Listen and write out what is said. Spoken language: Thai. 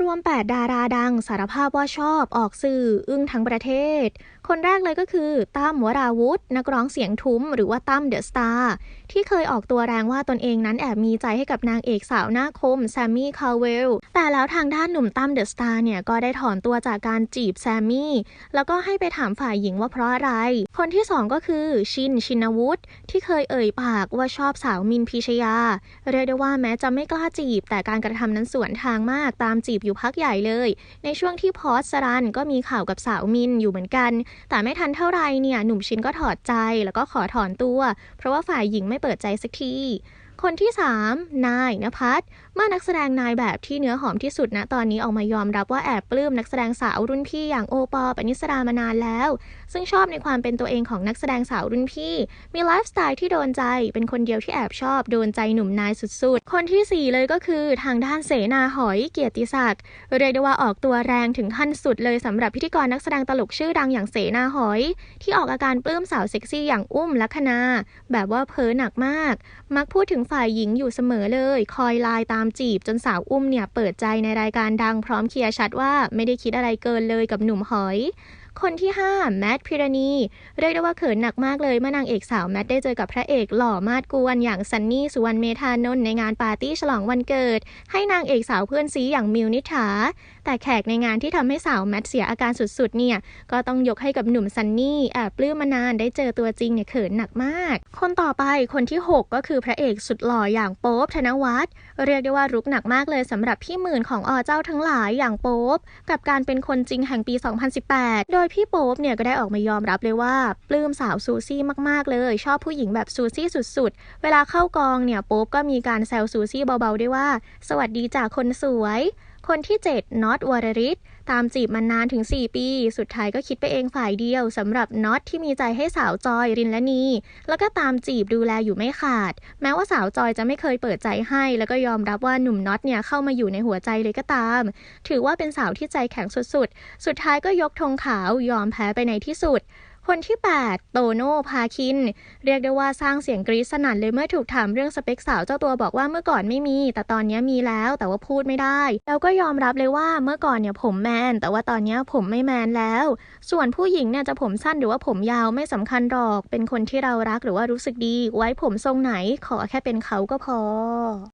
รวม 8 ดาราดังสารภาพว่าชอบออกสื่ออึ้งทั้งประเทศ คนแรกเลยก็คือตั้มวราวุธ นักร้องเสียงทุ้ม หรือว่าตั้มเดอะสตาร์ที่เคยออกตัวแรงว่าตนเองนั้นแอบมีใจให้กับนางเอกสาวหน้าคม แซมมี่คาร์เวล แต่แล้วทางด้านหนุ่มตั้มเดอะสตาร์เนี่ย ก็ได้ถอนตัวจากการจีบแซมมี่ แล้วก็ให้ไปถามฝ่ายหญิงว่าเพราะอะไร คนที่สองก็คือชินชินวุฒิที่เคยเอ่ยปากว่าชอบสาวมินพิชยา เรียกได้ว่าแม้จะไม่กล้าจีบ แต่การกระทำนั้นสวนทางมากตามจีบอยู่อยู่พักใหญ่เลย ในช่วงที่พอสสรันก็มีข่าวกับสาวมินอยู่เหมือนกัน แต่ไม่ทันเท่าไรเนี่ยหนุ่มชินก็ถอดใจแล้วก็ขอถอนตัว เพราะว่าฝ่ายหญิงไม่เปิดใจสักที คนที่ 3 นายนภัสเมื่อนักแสดงนายแบบที่เนื้อหอมที่สุดนะตอนนี้ออกมายอมรับว่าแอบปลื้มนักแสดงสาวรุ่นพี่อย่างโอปอล์ปนิสรามานานแล้ว ซึ่งชอบในความเป็นตัวเองของนักแสดงสาวรุ่นพี่ มีไลฟ์สไตล์ที่โดนใจ เป็นคนเดียวที่แอบชอบโดนใจหนุ่มนายสุดๆ คนที่ 4 เลยก็คือทางด้านเสนาหอยเกียรติศักดิ์เรียกได้ว่าออกตัวแรงถึงขั้นสุดเลยสำหรับพิธีกรนักแสดงตลกชื่อดังอย่างเสนาหอย ที่ออกอาการปลื้มสาวเซ็กซี่อย่างอุ้มลัคนาแบบว่าเพ้อหนักมาก มักพูดถึงฝ่ายหญิงอยู่เสมอเลย คอยไลน์ตามจีบจนสาวอุ้มเนี่ยเปิดใจในรายการดังพร้อมเคลียร์ชัดว่าไม่ได้คิดอะไรเกินเลยกับหนุ่มหอย คนที่ 5 แมทพิรณี เรียกได้ว่าเขินหนักมากเลยเมื่อนางเอกสาวแมทได้เจอกับพระเอกหล่อมาดกวนอย่างซันนี่สุวรรณเมธานนท์ในงานปาร์ตี้ฉลองวันเกิด ให้นางเอกสาวเพื่อนซีอย่างมิวนิษฐาแต่แขกในงานที่ทำให้สาวแมทเสียอาการสุดๆเนี่ยก็ต้องยกให้กับหนุ่มซันนี่แอบปลื้มมานานได้เจอตัวจริงเนี่ยเขินหนักมาก คนต่อไปคนที่ 6 ก็คือพระเอกสุดหล่ออย่างโป๊บธนวัฒน์เรียกได้ว่ารุกหนักมากเลยสำหรับพี่หมื่นของอเจ้าทั้งหลายอย่างโป๊บกับการเป็นคนจริงแห่งปี 2018 โดยพี่โป๊บเนี่ยก็ได้ออกมายอมรับเลยว่า ปลื้มสาวซูซี่มากๆเลย ชอบผู้หญิงแบบซูซี่สุดๆ เวลาเข้ากองเนี่ยโป๊บก็มีการแซวซูซี่เบาๆด้วยว่า สวัสดีจากคนสวย คนที่ 7น็อตวรริศตามจีบมานานถึง 4 ปี สุดท้ายก็คิดไปเองฝ่ายเดียวสำหรับน็อตที่มีใจให้สาวจอยรินและนีแล้วก็ตามจีบดูแลอยู่ไม่ขาด แม้ว่าสาวจอยจะไม่เคยเปิดใจให้ แล้วก็ยอมรับว่าหนุ่มน็อตเนี่ยเข้ามาอยู่ในหัวใจเลยก็ตาม ถือว่าเป็นสาวที่ใจแข็งสุดๆ สุดท้ายก็ยกธงขาว ยอมแพ้ไปในที่สุด คนที่ 8 โตโน่พาคิน เรียกได้ว่าสร้างเสียงกรี๊ดสนั่นเลยเมื่อถูกถามเรื่องสเปคสาวเจ้าตัวบอกว่าเมื่อก่อนไม่มี แต่ตอนนี้มีแล้วแต่ว่าพูดไม่ได้ แล้วก็ยอมรับเลยว่าเมื่อก่อนเนี่ยผมแมน แต่ว่าตอนนี้ผมไม่แมนแล้ว ส่วนผู้หญิงเนี่ยจะผมสั้นหรือว่าผมยาวไม่สำคัญหรอก เป็นคนที่เรารักหรือว่ารู้สึกดี ไว้ผมทรงไหนขอแค่เป็นเขาก็พอ